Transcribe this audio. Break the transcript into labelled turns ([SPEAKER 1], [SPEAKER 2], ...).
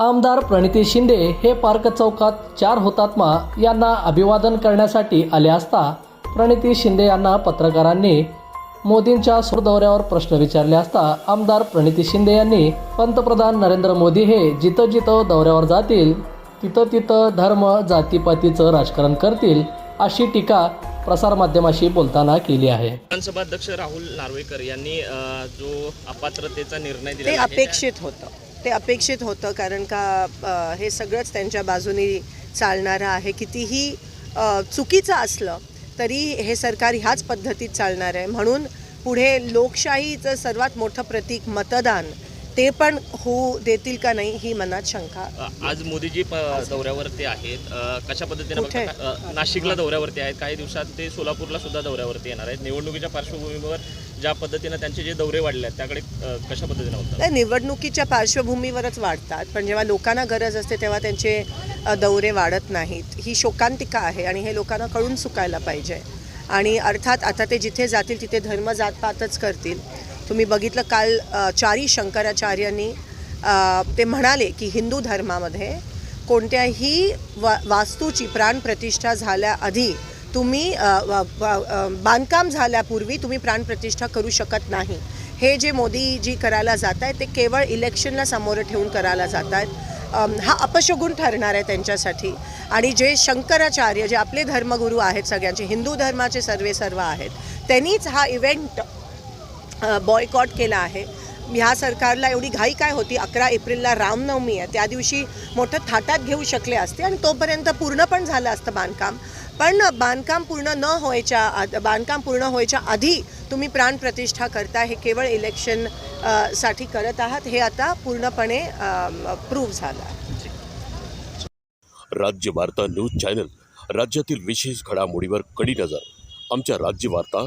[SPEAKER 1] आमदार प्रणिती शिंदे हे पार्क चौकात चार हुतात्मा यांना अभिवादन करण्यासाठी आले असता प्रणिती शिंदे यांना पत्रकारांनी मोदींच्या सूर दौऱ्यावर प्रश्न विचारले असता आमदार प्रणिती शिंदे यांनी पंतप्रधान नरेंद्र मोदी हे जिथं जिथं दौऱ्यावर जातील तिथं तिथं धर्म जातीपातीचं राजकारण करतील अशी टीका प्रसारमाध्यमाशी बोलताना केली आहे.
[SPEAKER 2] विधानसभा अध्यक्ष राहुल नार्वेकर यांनी जो अपात्रतेचा निर्णय
[SPEAKER 3] ते
[SPEAKER 2] दिला
[SPEAKER 3] अपेक्षित होतं. ते अपेक्षित होतं कारण का हे सगळंच त्यांच्या बाजूनी चालणारं आहे. कितीही चुकीचं असलं तरी हे सरकार ह्याच पद्धतीत चालणार आहे. म्हणून पुढे लोकशाहीचं सर्वात मोठं प्रतीक मतदान ते पण होऊ देतील का नाही ही मनात शंका.
[SPEAKER 2] आज मोदीजी दौऱ्यावरती आहेत. कशा पद्धतीने नाशिकला दौऱ्यावरती आहेत. काही दिवसात ते सोलापूरला सुद्धा दौऱ्यावरती येणार आहेत. निवडणुकीच्या पार्श्वभूमीवर ज्या पद्धतीने त्यांचे जे दौरे वाढले आहेत त्याकडे कशा पद्धतीने
[SPEAKER 3] नाही निवडणुकीच्या पार्श्वभूमीवरच वाढतात. पण जेव्हा लोकांना गरज असते तेव्हा त्यांचे दौरे वाढत नाहीत. ही शोकांतिका आहे आणि हे लोकांना कळून चुकायला पाहिजे. आणि अर्थात आता ते जिथे जातील तिथे धर्म जातपातच करतील. तुम्ही बघितलं काल चारी शंकराचार्यांनी ते म्हणाले की हिंदू धर्मामध्ये कोणत्याही वा वास्तूची प्राणप्रतिष्ठा झाल्याआधी तुम्ही व- बांधकाम झाल्यापूर्वी तुम्ही प्राणप्रतिष्ठा करू शकत नाही. हे जे मोदीजी करायला जात आहेत ते केवळ इलेक्शनला समोर ठेवून करायला जात आहेत हा अपशगुण ठरणार आहे त्यांच्यासाठी. आणि जे शंकराचार्य जे आपले धर्मगुरू आहेत सगळ्यांचे हिंदू धर्माचे सर्वे सर्व आहेत त्यांनीच हा इव्हेंट बॉयकॉट केला आहे. ह्या सरकारला एवढी घाई काय होती? अकरा एप्रिलला रामनवमी आहे. त्या दिवशी मोठं थाटात घेऊ शकले असते आणि तोपर्यंत पूर्ण पण झालं असतं बांधकाम. पण बांधकाम पूर्ण न व्हायच्या बांधकाम पूर्ण व्हायच्या आधी तुम्ही प्राणप्रतिष्ठा करता हे केवळ इलेक्शनसाठी करत आहात हे आता पूर्णपणे प्रूव्ह झालं आहे.
[SPEAKER 4] राज्य वार्ता न्यूज चॅनल राज्यातील विशेष घडामोडीवर कडी नजर. आमच्या राज्य वार्ता